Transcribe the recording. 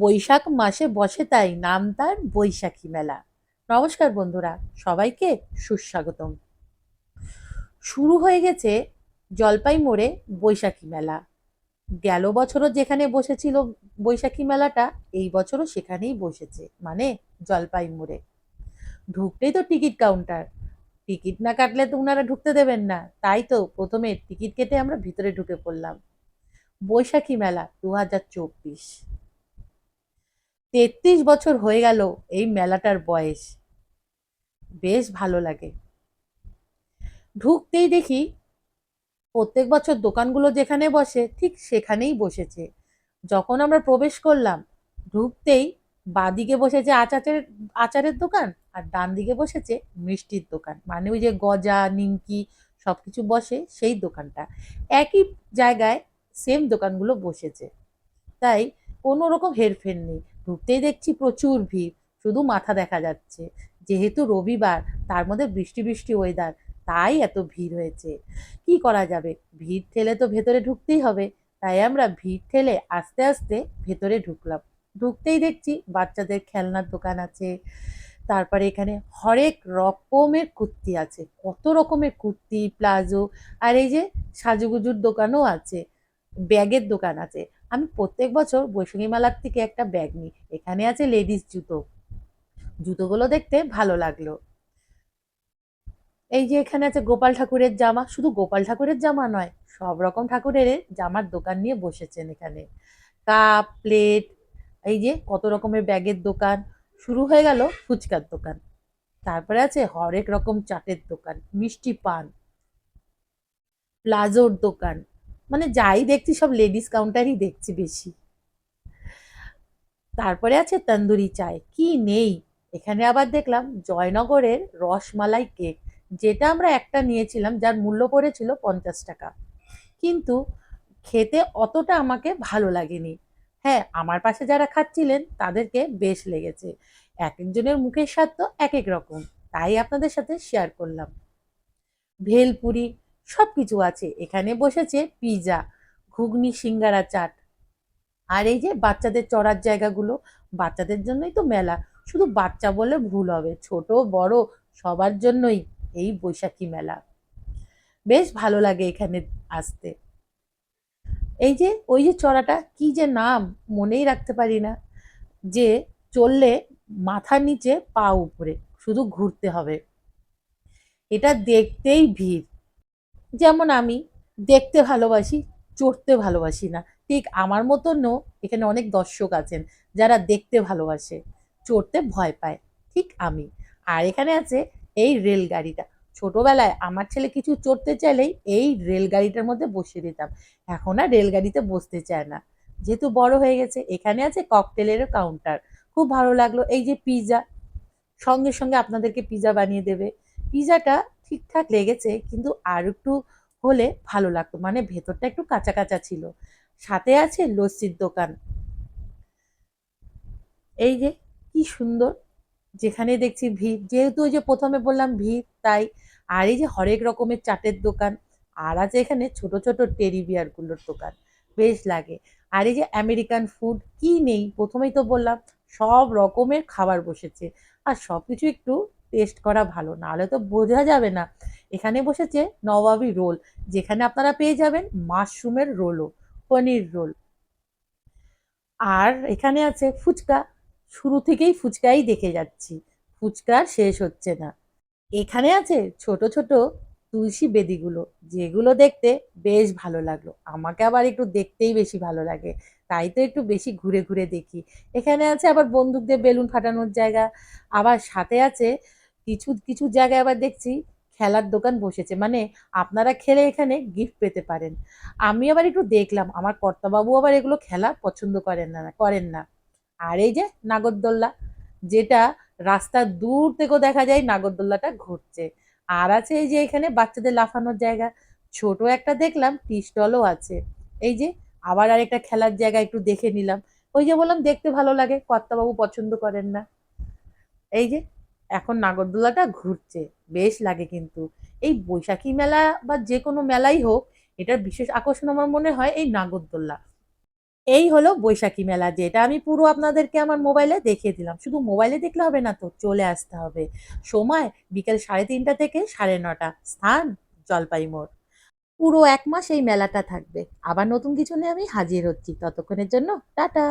বৈশাখ মাসে বসে তাই, নাম তার বৈশাখী মেলা। নমস্কার বন্ধুরা, সবাইকে সুস্বাগতম। শুরু হয়ে গেছে জলপাই মোড়ে বৈশাখী মেলা। গেল বছরও যেখানে বসেছিল বৈশাখী মেলাটা, এই বছরও সেখানেই বসেছে মানে জলপাই মোড়ে। ঢুকতেই তো টিকিট কাউন্টার। টিকিট না কাটলে তো ওনারা ঢুকতে দেবেন না। তাই তো প্রথমে টিকিট কেটে আমরা ভিতরে ঢুকে পড়লাম। বৈশাখী মেলা দু হাজার চব্বিশ। তেত্রিশ বছর হয়ে গেল এই মেলাটার বয়স। বেশ ভালো লাগে। ঢুকতেই দেখি প্রত্যেক বছর দোকানগুলো যেখানে বসে ঠিক সেখানেই বসেছে। যখন আমরা প্রবেশ করলাম, ঢুকতেই বাদিকে বসেছে আচারের আচারের দোকান আর ডান দিকে বসেছে মিষ্টির দোকান। মানে ওই যে গজা, নিমকি সব কিছু বসে সেই দোকানটা। একই জায়গায় সেম দোকানগুলো বসেছে। তাই কোনো রকম হেরফের নেই। ঢুকতেই দেখছি প্রচুর ভিড়, শুধু মাথা দেখা যাচ্ছে। যেহেতু রবিবার, তার মধ্যে বৃষ্টি বৃষ্টি ওয়েদার তাই এত ভিড় হয়েছে। কি করা যাবে? ভিড় ঠেলে তো ভেতরে ঢুকতেই হবে। তাই আমরা ভিড় ঠেলে আস্তে আস্তে ভেতরে ঢুকলাম। ঢুকতেই দেখছি বাচ্চাদের খেলনার দোকান আছে। তারপরে এখানে হরেক রকমের কুর্তি আছে। কত রকমের কুর্তি, প্লাজো, আর এই যে সাজুগুজুর দোকানও আছে। ব্যাগের দোকান আছে। আমি প্রত্যেক বছর বৈশাখী মেলার থেকে একটা ব্যাগ নিই। এখানে আছে লেডিস জুতো। জুতোগুলো দেখতে ভালো লাগল। এই যে এখানে আছে গোপাল ঠাকুরের জামা। শুধু গোপাল ঠাকুরের জামা নয়, সব রকম ঠাকুরের জামার দোকান নিয়ে বসেছেন এখানে। কাপ, প্লেট, এই যে কত রকমের ব্যাগের দোকান। শুরু হয়ে গেল ফুচকার দোকান। তারপরে আছে হরেক রকম চাটের দোকান, মিষ্টি পান, প্লাজোর দোকান মানে যাই দেখছি সব লেডিস কাউন্টারই দেখছি বেশি। তারপরে আছে তন্দুরি চায়, কি নেই? এখানে আবার দেখলাম জয়নগরের রসমালাই কেক যেটা আমরা একটা নিয়েছিলাম, যার মূল্য পড়েছিল পঞ্চাশ টাকা। কিন্তু খেতে অতটা আমাকে ভালো লাগেনি। হ্যাঁ আমার পাশে যারা খাচ্ছিলেন, তাদেরকে বেশ লেগেছে। এক একজনের মুখের স্বাদ তো এক এক রকম, তাই আপনাদের সাথে শেয়ার করলাম। ভেলপুরি সব কিছু আছে। এখানে বসেছে পিজা, ঘুগনি, সিঙ্গারা, চাট। আর এই যে বাচ্চাদের চড়ার জায়গাগুলো, বাচ্চাদের জন্যই তো মেলা। শুধু বাচ্চা বলে ভুল হবে, ছোট, বড়, সবার জন্যই এই বৈশাখী মেলা। বেশ ভালো লাগে এখানে আসতে। এই যে, ওই যে চড়াটা, কি যে নাম, মনেই রাখতে পারি না। যে চললে মাথার নিচে পা উপরে শুধু ঘুরতে হবে। এটা দেখতেই ভিড়। যেমন আমি দেখতে ভালোবাসি, চড়তে ভালোবাসি না। ঠিক আমার মতনও এখানে অনেক দর্শক আছেন যারা দেখতে ভালোবাসে, চড়তে ভয় পায়, ঠিক আমি। আর এখানে আছে এই রেলগাড়িটা। ছোটবেলায় আমার ছেলে কিছু চড়তে চাইলেই এই রেলগাড়িটার মধ্যে বসিয়ে দিতাম। এখন আর রেলগাড়িতে বসতে চায় না। যেহেতু বড় হয়ে গেছে, এখানে আছে ককটেলেরও কাউন্টার খুব ভালো লাগল। এই যে পিৎজা সঙ্গে সঙ্গে আপনাদেরকে পিৎজা বানিয়ে দেবে। পিৎজাটা ঠিকঠাক লেগেছে, কিন্তু আর একটু হলে ভালো লাগতো। মানে ভেতরটা একটু কাঁচা কাঁচা ছিল। সাথে আছে লস্যির দোকান। এই যে কি সুন্দর। যেখানে দেখছি ভিড়। যেহেতু ওই যে প্রথমে বললাম ভিড়, তাই আর এই যে হরেক রকমের চাটের দোকান, আর আছে এখানে ছোট ছোট টেরি বিয়ারগুলোর দোকান। বেশ লাগে। আর এই যে আমেরিকান ফুড, কি নেই? প্রথমেই তো বললাম, সব রকমের খাবার বসেছে। আর সব কিছু একটু টেস্ট করা ভালো, নাহলে তো বোঝা যাবে না। এখানে বসেছে নবাবি রোল, যেখানে আপনারা পেয়ে যাবেন মাশরুমের রোলও, পনির রোল। আর এখানে আছে ফুচকা, শুরু থেকেই ফুচকাই দেখে যাচ্ছি, ফুচকা শেষ হচ্ছে না। এখানে আছে ছোট ছোট তুলসী বেদিগুলো, যেগুলো দেখতে বেশ ভালো লাগল। আমাকে আবার একটু দেখতেই বেশি ভালো লাগে, তাই তো একটু বেশি ঘুরে ঘুরে দেখি। এখানে আছে আবার বন্দুকদের বেলুন ফাটানোর জায়গা, আবার সাথে আছে কিছু কিছু জায়গায় আবার দেখছি খেলার দোকান বসেছে। মানে আপনারা খেলে এখানে গিফট পেতে পারেন। আমি আবার একটু দেখলাম, আমার কর্তাবাবু আবার এগুলো খেলা পছন্দ করেন না করেন না। আর এই যে নাগরদোল্লা, যেটা রাস্তার দূর থেকেও দেখা যায় নাগরদোল্লাটা ঘুরছে। আর আছে এই যে এখানে বাচ্চাদের লাফানোর জায়গা, ছোট একটা দেখলাম টি স্টলও আছে। এই যে আবার আরেকটা খেলার জায়গা একটু দেখে নিলাম। ওই যে বললাম, দেখতে ভালো লাগে, কর্তাবাবু পছন্দ করেন না। এই যে এখন নাগরদোলাটা ঘুরছে, বেশ লাগে কিন্তু। এই বৈশাখী মেলা বা যে কোনো মেলাই হোক, এটার বিশেষ আকর্ষণ আমার মনে হয় এই নাগরদোল্লা এই হলো বৈশাখী মেলা, যেটা আমি পুরো আপনাদেরকে আমার মোবাইলে দেখিয়ে দিলাম। শুধু মোবাইলে দেখলে হবে না তো, চলে আসতে হবে। সময় বিকেল সাড়ে তিনটা থেকে সাড়ে নটা, স্থান জলপাই মোড়। পুরো এক মাস এই মেলাটা থাকবে। আবার নতুন কিছু নিয়ে আমি হাজির হচ্ছি। ততক্ষণের জন্য টাটা!